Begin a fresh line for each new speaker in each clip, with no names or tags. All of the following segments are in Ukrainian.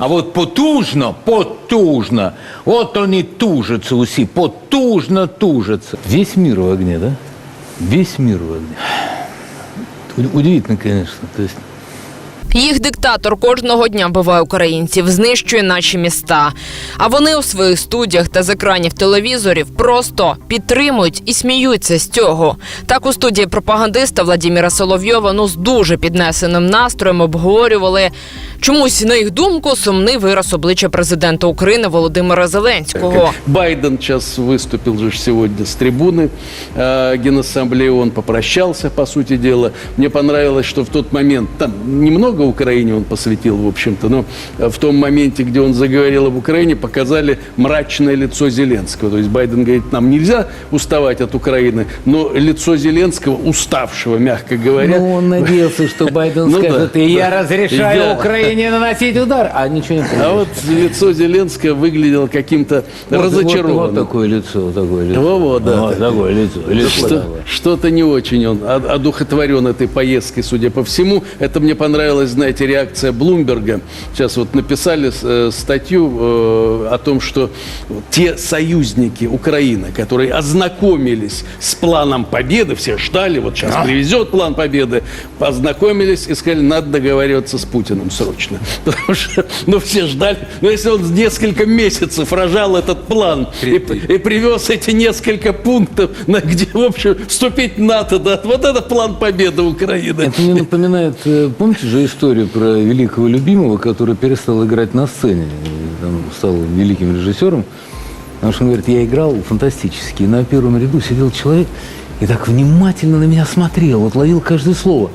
А от потужно, потужно. От вони тужаться усі, потужно тужаться. Весь мир в огне, да? Весь мир в огне. Удивительно, конечно. То есть
Їх диктатор кожного дня биває українців, знищує наші міста. А вони у своїх студіях та з екранів телевізорів просто підтримують і сміються з цього. Так у студії пропагандиста Владіміра Соловйова ну з дуже піднесеним настроєм обговорювали чомусь на їх думку сумний вираз обличчя президента України Володимира Зеленського.
Байден сейчас выступил же сегодня с трибуны э, Генассамблеи, он попрощался, по сути дела. Мне понравилось, что в тот момент, там немного Украине он посвятил, в общем-то, но э, в том моменте, где он заговорил об Украине, показали мрачное лицо Зеленского. То есть Байден говорит, нам нельзя уставать от Украины, но лицо Зеленского, уставшего, мягко говоря,
Ну, он надеялся, что Байден
Ну
скажет,
да,
и я
да.
разрешаю
Да.
Украине наносить удар, а ничего не
а вот лицо Зеленского выглядело каким-то
Вот-
разочарованным.
Вот, вот такое лицо, вот такое лицо.
Во-во, да.
Вот такое лицо. лицо
Что,
такое.
что-то не очень он одухотворен этой поездкой, судя по всему. Это мне понравилась, знаете, реакция Блумберга. Сейчас вот написали э, статью э, о том, что те союзники Украины, которые ознакомились с планом победы, все ждали, вот сейчас привезет план победы, познакомились и сказали, надо договариваться с Путиным срочно. Потому что, ну, все ждали. Но если он несколько месяцев рожал этот план и, и привез эти несколько пунктов, на где, в общем, вступить НАТО, да, вот это план победы Украины.
Это мне напоминает, э, помните же историю про великого любимого, который перестал играть на сцене, там стал великим режиссером, потому что он говорит, я играл фантастически, и на первом ряду сидел человек и так внимательно на меня смотрел, вот ловил каждое слово.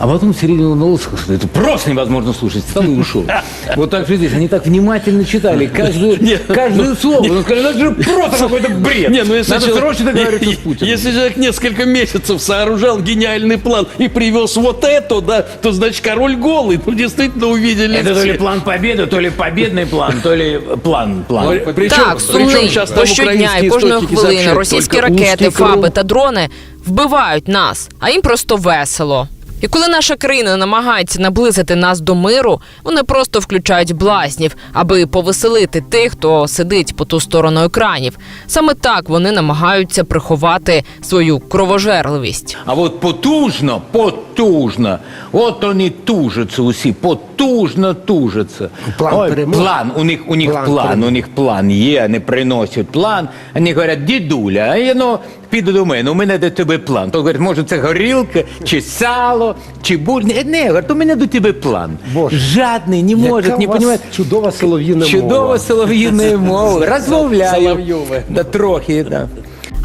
А потом в середину голоса сказал, это просто невозможно слушать, встал и ушел. Вот так же здесь, они так внимательно читали каждую, каждое слово. Он сказал, это же просто какой-то бред.
Не, ну если
Надо
человек-
срочно договориться
не-
с Путиным.
Если человек несколько месяцев сооружал гениальный план и привез вот это, да, то значит король голый. Ну, действительно увидели
Это то
все.
ли план победы, то ли победный план, то ли план, план.
Причем,
так,
причем
сумний.
сейчас
Бо
там
щодня
украинские
і кожної
источники
хвилини
сообщают,
російські
только
ракети,
узкий
фаби
круг.
та дрони вбивають нас, а їм просто весело. І коли наша країна намагається наблизити нас до миру, вони просто включають блазнів, аби повеселити тих, хто сидить по ту сторону екранів. Саме так вони намагаються приховати свою кровожерливість.
А от потужно, потужно. От вони тужаться усі, потужно тужаться.
План
Ой, план, у них, у них
План
план, у них план є, вони приносять план. Вони говорять, дідуля, а я ну, піду до мене, у мене до тебе план. То говорять, може це горілка, чи сало, чи буль. Не, не, говорить, у мене до тебе план.
Боже.
Жадний, не може, не понімає.
чудова солов'їна
Чудова
мова.
солов'їна мова. Розмовляю.
Соловйове.
Да трохи, да.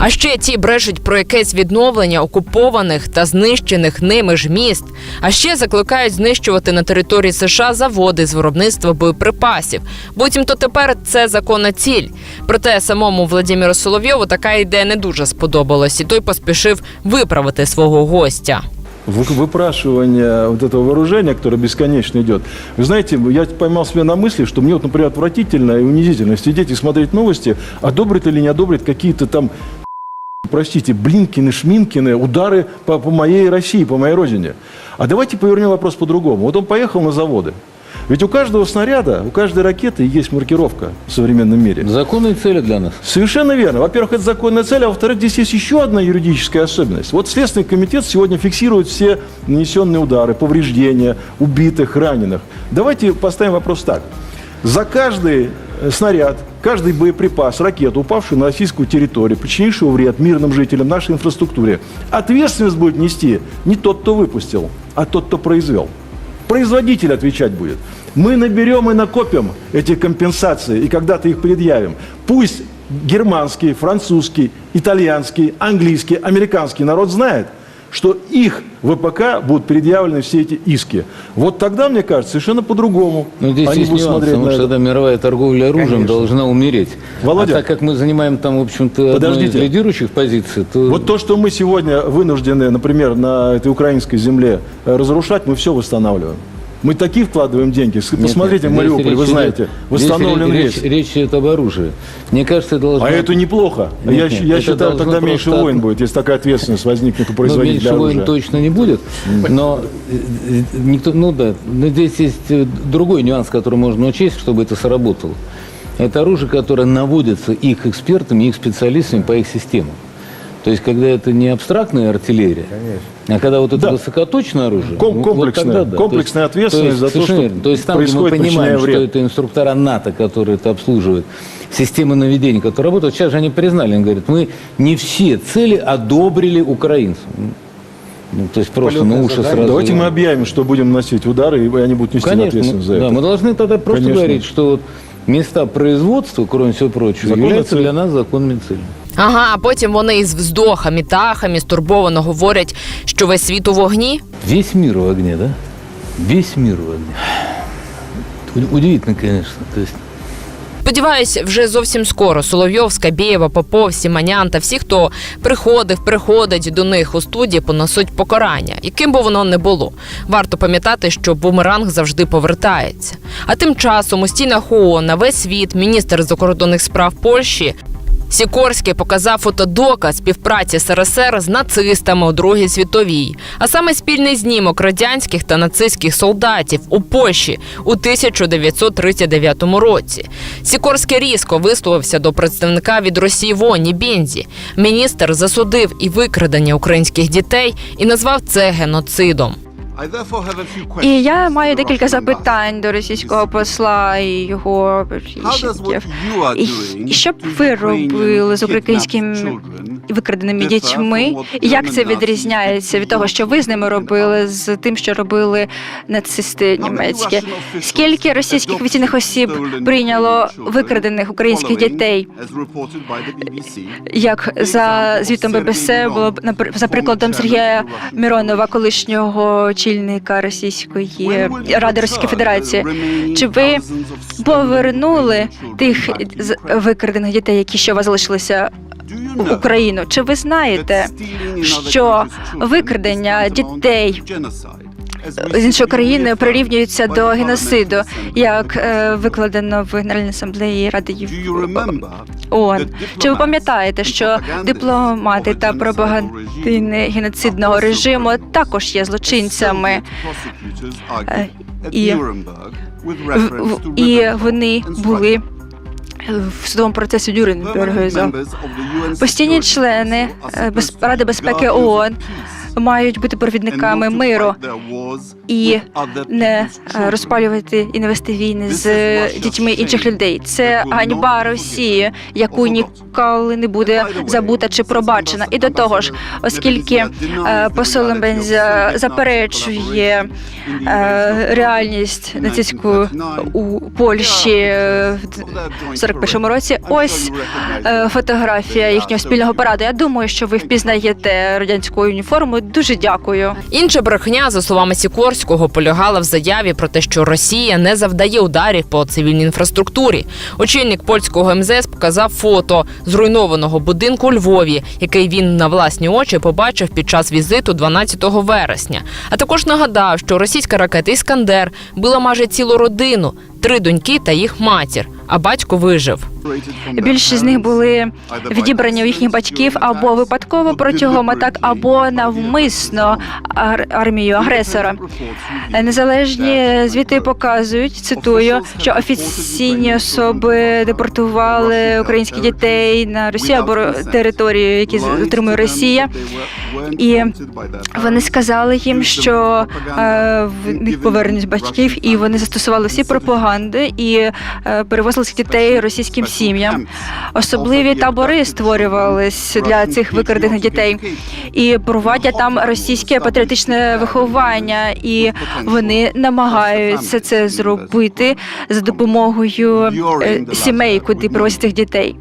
А ще ті брешуть про якесь відновлення окупованих та знищених ними ж міст. А ще закликають знищувати на території США заводи з виробництва боєприпасів. Буцімто тепер це законна ціль. Проте самому Владимиру Соловйову така ідея не дуже сподобалась, і той поспішив виправити свого гостя.
Вы- выпрашивание вот этого вооружения, которое бесконечно идет. Вы знаете, я поймал себя на мысли, что мне, вот, например, отвратительно и унизительно сидеть и смотреть новости, одобрит или не одобрит какие-то там, простите, блинкины, шминкины, удары по, по моей России, по моей родине. А давайте повернем вопрос по-другому. Вот он поехал на заводы. Ведь у каждого снаряда, у каждой ракеты есть маркировка в современном мире.
Законные цели для нас.
Совершенно верно. Во-первых, это законная цель, а во-вторых, здесь есть еще одна юридическая особенность. Вот Следственный комитет сегодня фиксирует все нанесенные удары, повреждения, убитых, раненых. Давайте поставим вопрос так. За каждый э, снаряд, каждый боеприпас, ракету, упавшую на российскую территорию, причинившую вред мирным жителям нашей инфраструктуре, ответственность будет нести не тот, кто выпустил, а тот, кто произвел. Производитель отвечать будет. Мы наберем и накопим эти компенсации и когда-то их предъявим. Пусть германский, французский, итальянский, английский, американский народ знает, что их ВПК будут предъявлены все эти иски. Вот тогда, мне кажется, совершенно по-другому
Ну, здесь
они
есть
будут
нюанс,
смотреть
потому что тогда мировая торговля оружием
Конечно.
должна умереть.
Володя.
А так как мы занимаем там, в общем-то, одну из лидирующих позиций, то...
Вот то, что мы сегодня вынуждены, например, на этой украинской земле э, разрушать, мы все восстанавливаем. Мы такие вкладываем деньги.
Нет,
Посмотрите,
нет, здесь
Мариуполь, вы
идет-
знаете,
здесь
восстановлен
речь,
весь.
речь идет об оружии. Мне кажется, это должно...
А это неплохо.
Нет,
я
нет,
я считаю, тогда меньше
просто-
войн будет, если такая ответственность возникнет у
Ну,
производителя
меньше войн
оружия.
точно не будет, но э, э, никто, ну да, но здесь есть э, другой нюанс, который можно учесть, чтобы это сработало. Это оружие, которое наводится их экспертами, их специалистами по их системам. То есть, когда это не абстрактная артиллерия, а когда вот это
Да.
высокоточное оружие,
Ком-
ну, вот
комплексная-
тогда да.
комплексная
То есть-
ответственность
то есть,
за то, что
верно. То есть там, где мы
происходит,
понимаем,
причиняя
что
вред.
это инструктора НАТО, которые это обслуживают, системы наведения, которые работают, сейчас же они признали, они говорят, мы не все цели одобрили украинцам. Ну, то есть просто на уши сразу.
Давайте мы объявим, что будем носить удары, и они будут нести
Конечно,
ответственность за
да,
это.
мы должны тогда просто
Конечно.
говорить, что вот места производства, кроме всего прочего,
Законная
являются
цель.
для нас законными целями.
Ага, а потім вони із вздохами, тахами стурбовано говорять, що весь світ у вогні.
Весь мир в огне, да? Весь мир в огне. Уд- Удивительно. То
Сподіваюсь, вже зовсім скоро Соловйов, Скабєєва, Попов, Сіманян та всі, хто приходив, приходить до них у студії, понесуть покарання, яким би воно не було. Варто пам'ятати, що бумеранг завжди повертається. А тим часом у стінах ООН на весь світ міністр закордонних справ Польщі. Сікорський показав фотодоказ співпраці СРСР з нацистами у Другій світовій, а саме спільний знімок радянських та нацистських солдатів у Польщі у 1939 році. Сікорський різко висловився до представника від Росії в ООН Бензі. Міністр засудив і викрадення українських дітей і назвав це геноцидом.
І я маю декілька запитань до російського посла і його прихильників. І що б ви робили з українськими викраденими дітьми? І як це відрізняється від того, що ви з ними робили, з тим, що робили нацисти німецькі? Скільки російських офіційних осіб прийняло викрадених українських дітей? Як за звітом ББС було за прикладом Сергія Міронова, колишнього очільника Російської Ради Російської Федерації, чи ви повернули тих викрадених дітей, які ще у вас залишилися Україну? Чи ви знаєте, що викрадення дітей з іншої країни прирівнюються до геноциду, як е, викладено в Генеральній асамблеї Ради Європи? ООН. Чи ви пам'ятаєте, що дипломати та пропагандини геноцидного режиму також є злочинцями? Е, і- І вони були в судовому процесі Дюрнбергу за постійні члени е, Ради безпеки ООН мають бути провідниками миру і не е, розпалювати і не вести війни з дітьми інших людей. Це ганьба Росії, яку ніколи не буде забута чи пробачена. І до того ж, оскільки е, посол Бензя заперечує е, реальність нацистську у Польщі в 41-му році, ось фотографія їхнього спільного параду. Я думаю, що ви впізнаєте радянську уніформу. Дуже дякую.
Інша брехня, за словами Сікорського, полягала в заяві про те, що Росія не завдає ударів по цивільній інфраструктурі. Очільник польського МЗС показав фото зруйнованого будинку у Львові, який він на власні очі побачив під час візиту 12 вересня. А також нагадав, що російська ракета Іскандер била майже цілу родину, три доньки та їх матір. А батько вижив.
Більшість з них були відібрані у їхніх батьків або випадково протягом атак, або навмисно ар- армією агресора. Незалежні звіти показують, цитую, що офіційні особи депортували українських дітей на Росію або територію, які отримує Росія. І Вони сказали їм, що е, в них повернуть батьків, і вони застосували всі пропаганди і е, перевозили цих дітей російським сім'ям. Особливі табори створювались для цих викрадених дітей і проводять там російське патріотичне виховання, і вони намагаються це зробити за допомогою е, сімей, куди привозять цих дітей.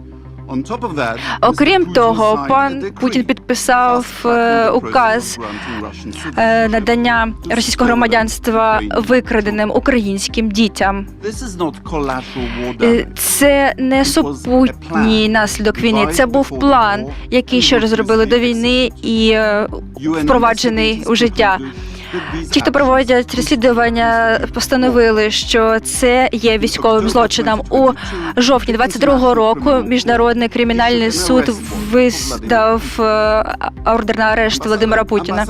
Окрім того, пан Путін підписав е, указ
Е, Надання російського громадянства викраденим українським дітям. Е, Це не супутній наслідок війни. Це був план, який ще розробили до війни і впроваджений у життя. Ті, хто проводять розслідування, постановили, що це є військовим злочином. У жовтні 22-го року міжнародний кримінальний суд видав е, ордер на арешт Володимира Путіна.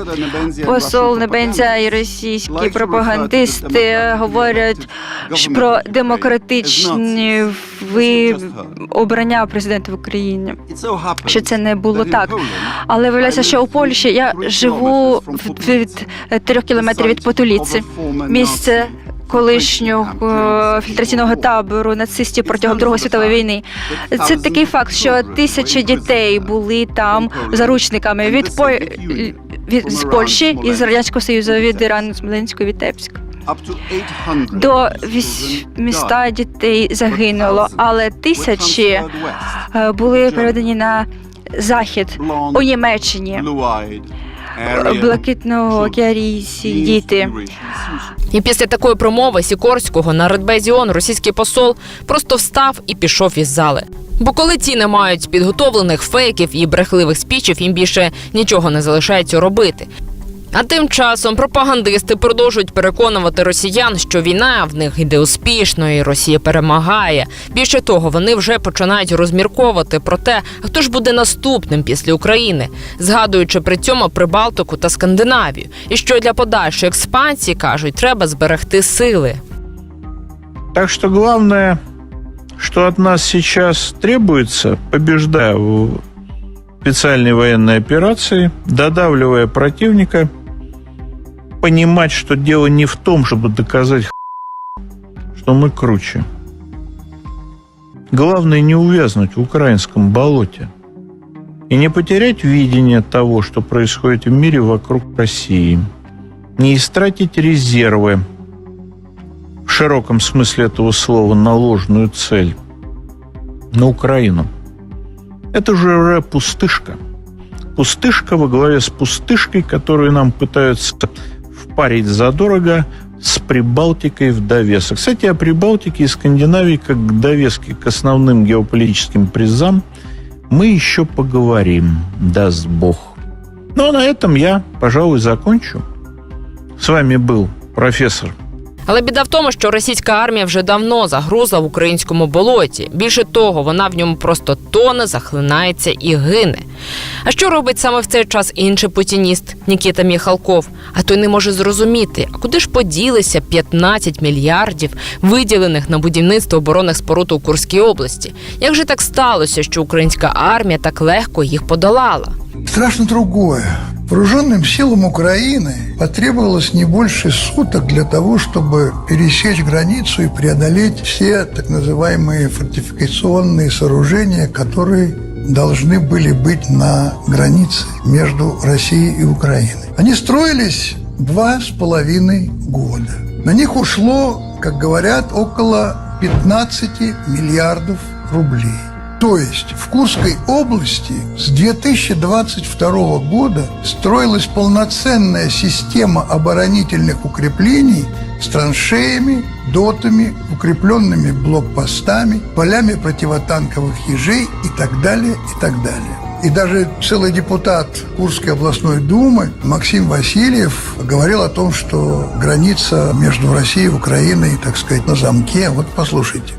Посол Небензя і російські пропагандисти говорять про демократичні ви обрання президента в Україні. Що це не було так. Але виявляється, що у Польщі я живу від, від трьох кілометрів від Потуліці, місце колишнього е, фільтраційного табору нацистів протягом Другої світової війни. Це такий факт, що тисячі дітей були там заручниками від по від з Польщі і з радянського союзу від Ірану, Смоленського, Вітебська. До 800 дітей загинуло, але тисячі е, були переведені на захід у Німеччині. Блакитно-океарійці діти.
І після такої промови Сікорського на Радбезі ООН російський посол просто встав і пішов із зали. Бо коли ті не мають підготовлених фейків і брехливих спічів, їм більше нічого не залишається робити. А тим часом пропагандисти продовжують переконувати росіян, що війна в них іде успішно, і Росія перемагає. Більше того, вони вже починають розмірковувати про те, хто ж буде наступним після України, згадуючи при цьому Прибалтику та Скандинавію, і що для подальшої експансії кажуть, треба зберегти сили.
Так что главное, что от нас сейчас требуется, побеждая в специальной военной операции, додавливая противника, понимать, что дело не в том, чтобы доказать что мы круче. Главное не увязнуть в украинском болоте и не потерять видение того, что происходит в мире вокруг России, не истратить резервы, в широком смысле этого слова на ложную цель, на Украину. Это же уже пустышка. Пустышка во главе с пустышкой, которую нам пытаются впарить задорого с Прибалтикой в довесок. Кстати, о Прибалтике и Скандинавии как довеске к основным геополитическим призам мы еще поговорим, даст Бог. Ну, а на этом я, пожалуй, закончу. С вами был профессор
Але біда в тому, що російська армія вже давно загрузла в українському болоті. Більше того, вона в ньому просто тоне, захлинається і гине. А що робить саме в цей час інший путініст Нікіта Міхалков? А той не може зрозуміти, а куди ж поділися 15 мільярдів, виділених на будівництво оборонних споруд у Курській області? Як же так сталося, що українська армія так легко їх подолала?
Страшно другое. Вооруженным силам Украины потребовалось не больше суток для того, чтобы пересечь границу и преодолеть все так называемые фортификационные сооружения, которые должны были быть на границе между Россией и Украиной. Они строились два с половиной года. На них ушло, как говорят, около 15 миллиардов рублей. То есть в Курской области с 2022 года строилась полноценная система оборонительных укреплений с траншеями, дотами, укрепленными блокпостами, полями противотанковых ежей и так далее, и так далее. И даже целый депутат Курской областной думы Максим Васильев говорил о том, что граница между Россией и Украиной, так сказать, на замке. Вот послушайте.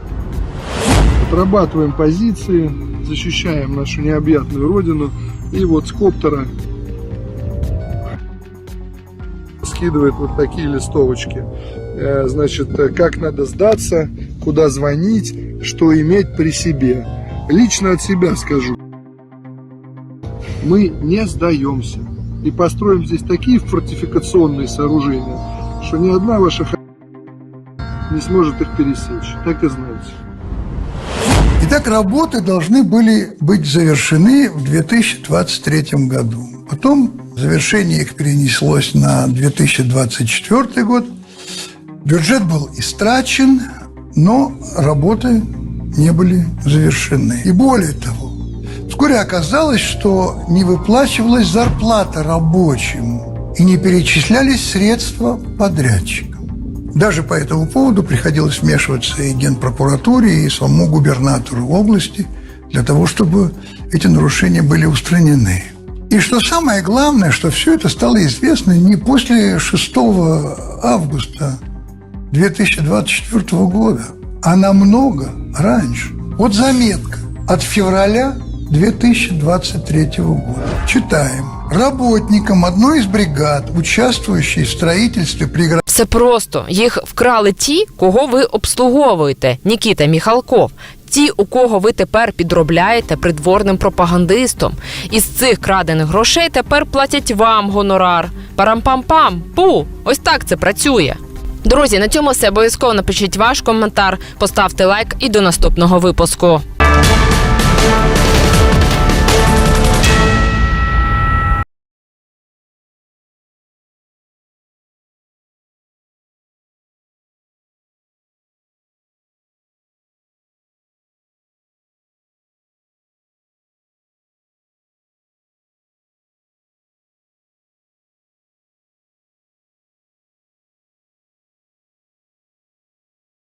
Отрабатываем позиции, защищаем нашу необъятную родину. И вот с коптера скидывает вот такие листовочки. Э, Значит, как надо сдаться, куда звонить, что иметь при себе. Лично от себя скажу. Мы не сдаемся. И построим здесь такие фортификационные сооружения, что ни одна ваша не сможет их пересечь. Так и знайте.
Итак, работы должны были быть завершены в 2023 году. Потом завершение их перенеслось на 2024 год. Бюджет был истрачен, но работы не были завершены. И более того, вскоре оказалось, что не выплачивалась зарплата рабочим и не перечислялись средства подрядчикам. Даже по этому поводу приходилось вмешиваться и Генпрокуратуре, и самому губернатору области для того, чтобы эти нарушения были устранены. И что самое главное, что все это стало известно не после 6 августа 2024 года, а намного раньше. Вот заметка от февраля 2023 года. Читаем. Работникам одной из бригад, участвующей в строительстве преград
Все просто їх вкрали ті, кого ви обслуговуєте. Нікіта Міхалков. Ті, у кого ви тепер підробляєте придворним пропагандистом. Із цих крадених грошей тепер платять вам гонорар. Парам-пам-пам. Пу! Ось так це працює. Друзі, на цьому все обов'язково напишіть ваш коментар, поставте лайк і до наступного випуску.